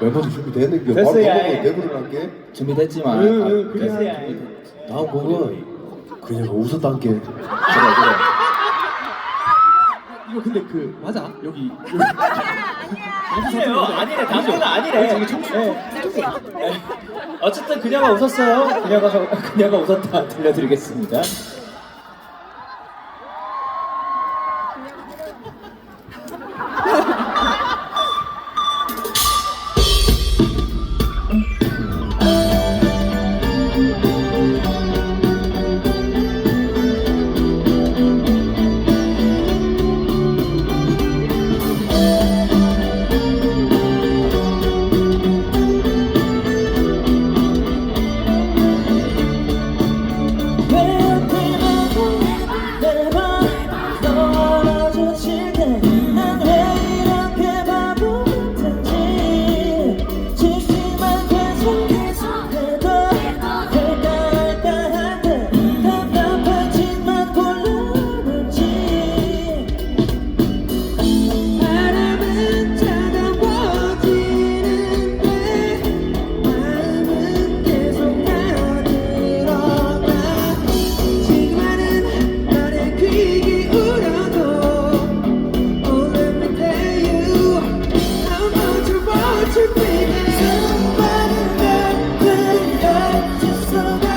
멤버들 준비되는 게 됐어, 바로 야, 넘어가 야. 내부를 할게. 준비됐지만 응, 아, 응, 그래. 됐어요. 다음 곡은 그냥 웃었단 게. 그래 그래. 이거 근데 그 맞아 여기 아니래요. 아니래. 단어가 아니래. 네. 어쨌든 그녀가 웃었어요. 그녀가 그녀가 웃었다 들려드리겠습니다. just so